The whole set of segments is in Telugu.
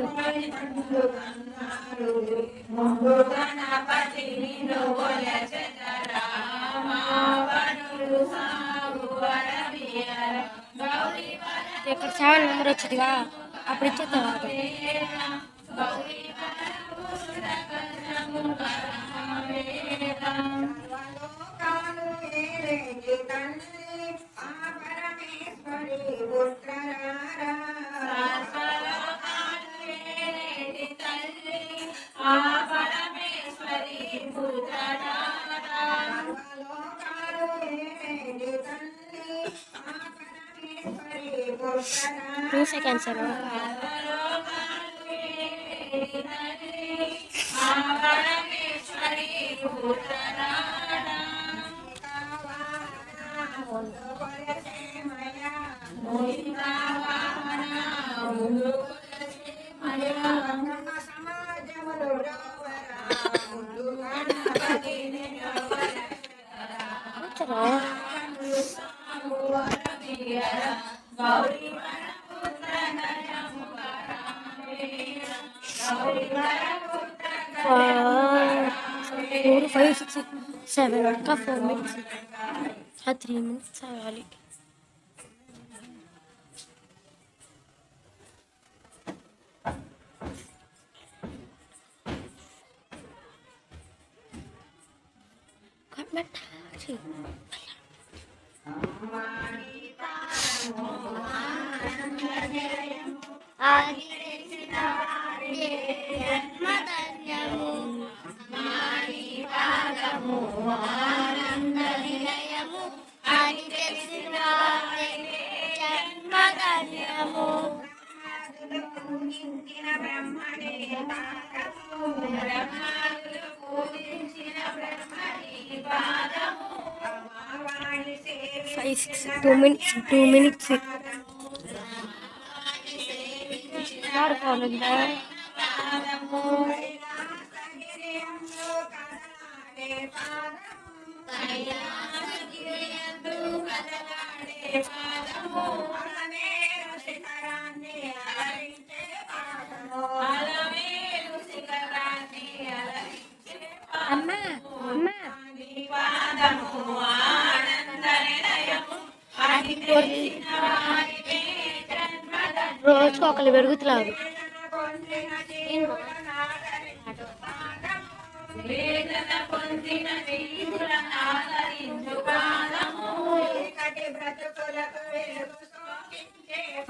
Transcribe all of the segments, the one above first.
యూ ఇక్కడ సెవెన్ నెంబర్ వచ్చిందిగా? అప్పుడు ఇచ్చేద్దాం ఉత్తర two seconds seven ka four minutes ka three minutes ayo halik Ayo. Four minutes three minutes అవ్వాలి కట్మెట్ five six two minutes two minutes ఆడుకోవాలందా అమ్మా అమ్మా. రోజుకు ఒకరు పెరుగుతున్నారు.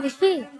విశ్వి అమ్మా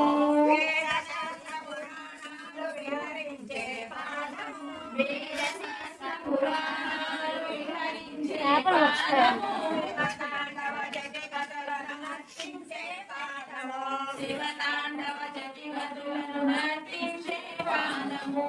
శివతాండవ చతివతులను నర్తించే బాణము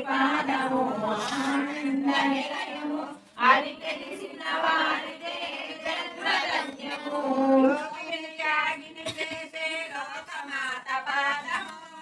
పాదము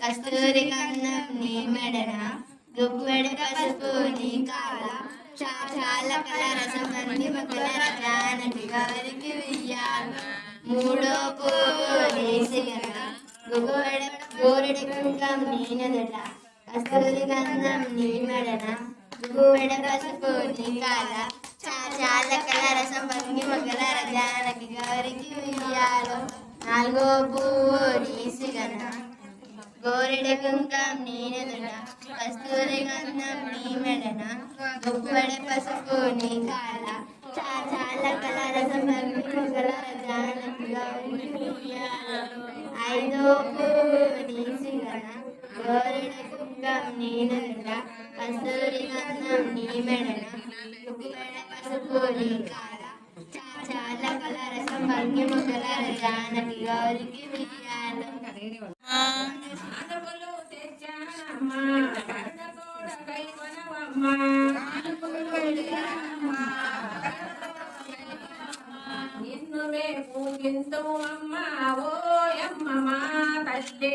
కస్తూరి కన్నం నీ మెడన గుప్పెడు పసుపు నీ కాల చాల కలర సంబంధి కలర జానకి గారికి వియ్యాలు మూడో పూసి గుప్పెడు గోరెడు కుంకం నీనదట కస్తూరి గంధం నీ మెడన గుప్పెడు పసుపు నీ కాల చాల కలర సంబంధి కలర జానకి గారికి నాలుగో పువ్వు నీసిగన గోరెడ కుంకం నీనదున కస్తూరి గంధం నీ మెడన. గుప్పడ పసుపు నీ కాల చాల కలర సమగ్ర జానకిగా ఐదో పువ్వు నీసిగన గోరెడ కుంకం కస్తూరి గంధం నీ మెడన. జానకి గౌరికి వియ్యాలు అనుకులు తెచ్చానమ్మా అమ్మ మా తల్లి.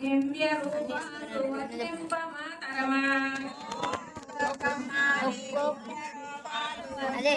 దివ్య రూపాలు వర్తింపమాతరమా. అదే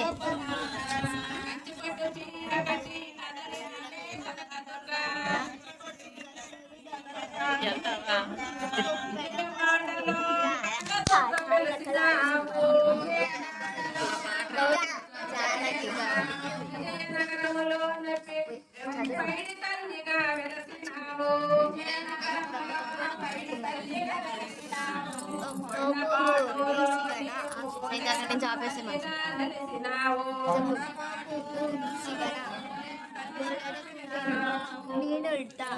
నుంచి ఆపేస్తే మంచిది. నేను ఉంటా